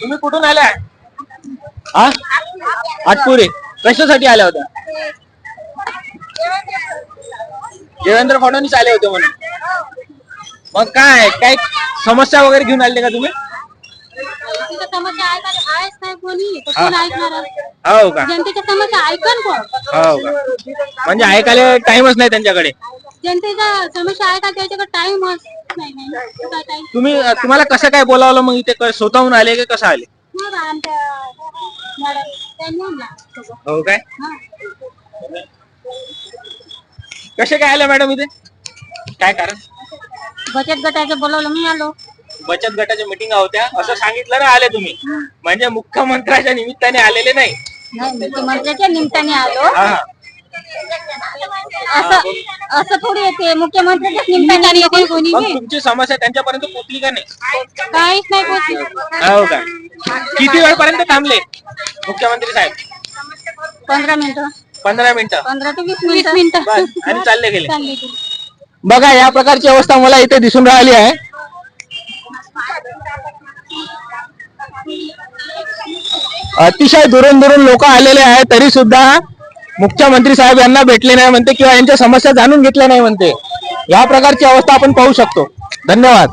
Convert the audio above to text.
तुम्ही कुठून आल्या? हा आटपुरे. कशासाठी आल्या होत्या? देवेंद्र फडणवीस आले होते म्हणून. मग काय काय समस्या वगैरे घेऊन आले का तुम्ही? जनतेच्या समस्या ऐकायला आहेच नाही कोणी. तर कोण ऐकणार? हो का? जनतेच्या समस्या ऐकन कोण? हो का? म्हणजे ऐकायला टाइमच नाही त्यांच्याकडे. जनतेच्या समस्या ऐकायला त्याच्याकडे टाइमच नाही नाही? तुम्ही तुम्हाला कसं काय बोलावलं मग इथे? स्वतःहून आले की कसं आले? मग आमच्या मॅडम त्यांनी आणला सोबत. हो काय? हा. कसे काय आले मॅडम इथे? काय कारण? बचत गटाचं बोलवलं मी आलो. बचत गटाच्या मिटिंग होत्या. असं सांगितलं ना आले तुम्ही. म्हणजे मुख्यमंत्र्याच्या निमित्ताने आलेले नाही. नाही मुख्यमंत्र्याच्या निमित्ताने आलो. हा. असं असं थोडी येते. मुख्यमंत्र्याच्याच निमित्ताने येते कोणी मग तुमची समस्या त्यांच्यापर्यंत पोहोचली का नाही? काहीच नाही पोचलं. हो का? किती वेळपर्यंत थांबले मुख्यमंत्री साहेब? पंधरा मिनिटं. पंधरा मिनिटं. पंधरा ते वीस मिनिटं. बस. आणि चालले गेले. चालले गेले. बघा या प्रकारची अवस्था मला इथे दिसून राहिली आहे. अतिशय दुरून दुरून लोक आलेले आहेत तरी सुद्धा मुख्यमंत्री साहेब यांना भेटले नाही म्हणते किंवा यांच्या समस्या जाणून घेतल्या नाही म्हणते. या प्रकारची अवस्था आपण पाहू शकतो. धन्यवाद.